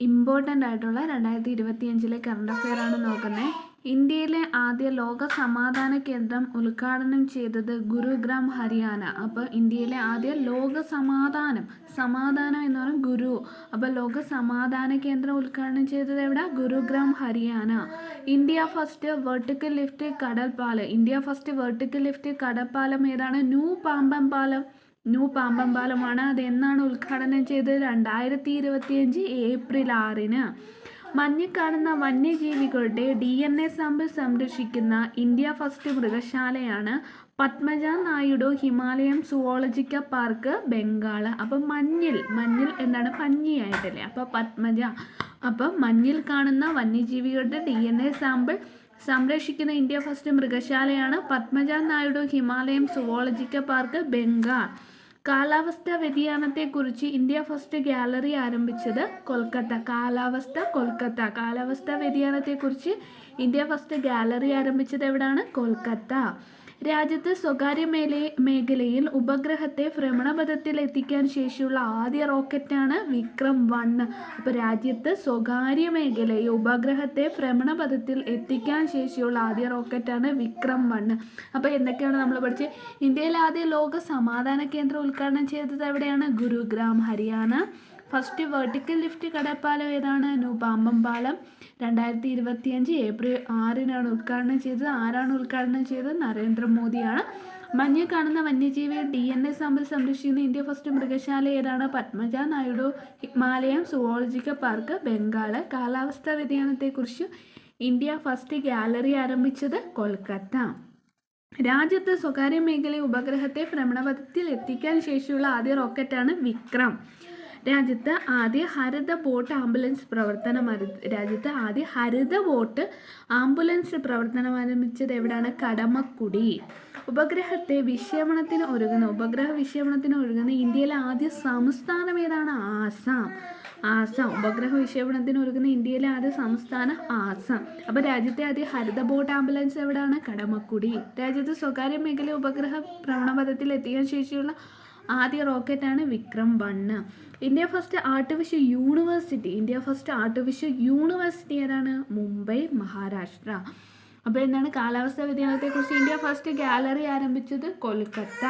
Important ആയിട്ടുള്ള രണ്ടായിരത്തി ഇരുപത്തിയഞ്ചിലെ കറണ്ട് അഫെയർ ആണ് നോക്കുന്നത് ഇന്ത്യയിലെ ആദ്യ ലോക സമാധാന കേന്ദ്രം ഉദ്ഘാടനം ചെയ്തത് ഗുരുഗ്രാം ഹരിയാന. അപ്പോൾ ഇന്ത്യയിലെ ആദ്യ ലോക സമാധാനം സമാധാനം എന്ന് പറയുന്നത് ഗുരു. അപ്പോൾ ലോക സമാധാന കേന്ദ്രം ഉദ്ഘാടനം ചെയ്തത് എവിടെ? Gurugram Haryana. India first vertical lift കടൽപ്പാലം. ഇന്ത്യ ഫസ്റ്റ് വെർട്ടിക്കൽ ലിഫ്റ്റ് കടൽപ്പാലം ഏതാണ്? ന്യൂ പാമ്പം പാലം ന്യൂ പാമ്പം പാലമാണ് അത് എന്നാണ് ഉദ്ഘാടനം ചെയ്തത്? രണ്ടായിരത്തി ഇരുപത്തിയഞ്ച് ഏപ്രിൽ ആറിന്. മഞ്ഞിൽ കാണുന്ന വന്യജീവികളുടെ ഡി എൻ എ സാമ്പിൾ സംരക്ഷിക്കുന്ന ഇന്ത്യ ഫസ്റ്റ് മൃഗശാലയാണ് പത്മജ നായിഡു ഹിമാലയം സുവോളജിക്കൽ പാർക്ക് ബംഗാൾ അപ്പം മഞ്ഞിൽ മഞ്ഞിൽ എന്താണ് പഞ്ഞിയായിട്ടല്ലേ? അപ്പോൾ പത്മജ. അപ്പം മഞ്ഞിൽ കാണുന്ന വന്യജീവികളുടെ ഡി എൻ എ സാമ്പിൾ സംരക്ഷിക്കുന്ന ഇന്ത്യ ഫസ്റ്റ് മൃഗശാലയാണ് പത്മജ നായിഡു ഹിമാലയം സുവോളജിക്കൽ പാർക്ക് ബംഗാൾ. കാലാവസ്ഥ വ്യതിയാനത്തെക്കുറിച്ച് ഇന്ത്യ ഫസ്റ്റ് ഗാലറി ആരംഭിച്ചത് കൊൽക്കത്ത. കാലാവസ്ഥ കൊൽക്കത്ത. കാലാവസ്ഥ വ്യതിയാനത്തെക്കുറിച്ച് ഇന്ത്യ ഫസ്റ്റ് ഗാലറി ആരംഭിച്ചത് എവിടെയാണ് കൊൽക്കത്ത. രാജ്യത്ത് സ്വകാര്യ മേലെ മേഖലയിൽ ഉപഗ്രഹത്തെ ഭ്രമണപഥത്തിൽ എത്തിക്കാൻ ശേഷിയുള്ള ആദ്യ റോക്കറ്റാണ് വിക്രം വൺ. അപ്പോൾ രാജ്യത്ത് സ്വകാര്യ മേഖലയിൽ ഉപഗ്രഹത്തെ ഭ്രമണപഥത്തിൽ എത്തിക്കാൻ ശേഷിയുള്ള ആദ്യ റോക്കറ്റാണ് വിക്രം വൺ. അപ്പോൾ എന്തൊക്കെയാണ് നമ്മൾ പഠിച്ചത് ഇന്ത്യയിലെ ആദ്യ ലോക സമാധാന കേന്ദ്രം ഉദ്ഘാടനം ചെയ്തത് എവിടെയാണ്? Gurugram Haryana. First vertical lift കടപ്പാലം ഏതാണ്? ന്യൂപാമ്പം പാലം രണ്ടായിരത്തി ഇരുപത്തിയഞ്ച് ഏപ്രിൽ ആറിനാണ് ഉദ്ഘാടനം ചെയ്തത്. ആരാണ് ഉദ്ഘാടനം ചെയ്തത്? നരേന്ദ്രമോദിയാണ്. മഞ്ഞ് കാണുന്ന വന്യജീവി ഡി എൻ എ സാമ്പിൾ സംരക്ഷിക്കുന്ന ഇന്ത്യ ഫസ്റ്റ് മൃഗശാല ഏതാണ്? പത്മജ നായിഡു ഹിമാലയം സുവോളജിക്കൽ പാർക്ക് ബംഗാൾ കാലാവസ്ഥാ വ്യതിയാനത്തെക്കുറിച്ച് ഇന്ത്യ ഫസ്റ്റ് ഗാലറി ആരംഭിച്ചത് കൊൽക്കത്ത. രാജ്യത്ത് സ്വകാര്യ മേഖല ഉപഗ്രഹത്തെ ഭ്രമണപഥത്തിൽ എത്തിക്കാൻ ശേഷിയുള്ള ആദ്യ റോക്കറ്റാണ് വിക്രം. രാജ്യത്ത് ആദ്യ ഹരിത ബോട്ട് ആംബുലൻസ് പ്രവർത്തനം രാജ്യത്ത് ആദ്യ ഹരിത ബോട്ട് ആംബുലൻസ് പ്രവർത്തനം ആരംഭിച്ചത് എവിടെയാണ് കടമക്കുടി. ഉപഗ്രഹത്തെ വിക്ഷേപണത്തിന് ഒരുങ്ങുന്ന ഉപഗ്രഹ വിക്ഷേപണത്തിന് ഒരുങ്ങുന്ന ഇന്ത്യയിലെ ആദ്യ സംസ്ഥാനം ഏതാണ്? ആസാം. ആസാം. ഉപഗ്രഹ വിക്ഷേപണത്തിന് ഒരുങ്ങുന്ന ഇന്ത്യയിലെ ആദ്യ സംസ്ഥാനം ആസാം. അപ്പോൾ രാജ്യത്തെ ആദ്യ ഹരിത ബോട്ട് ആംബുലൻസ് എവിടെയാണ് കടമക്കുടി. രാജ്യത്ത് സ്വകാര്യ മേഖല ഉപഗ്രഹ ഭ്രമണപഥത്തിൽ എത്തിക്കാൻ ശേഷിയുള്ള ആദ്യ റോക്കറ്റാണ് Vikram one India first artificial university India first artificial university ഏതാണ്? മുംബൈ മഹാരാഷ്ട്ര. അപ്പോൾ എന്താണ് കാലാവസ്ഥാ വ്യതിയാനത്തെക്കുറിച്ച് ഇന്ത്യ ഫസ്റ്റ് ഗാലറി ആരംഭിച്ചത്? കൊൽക്കത്ത.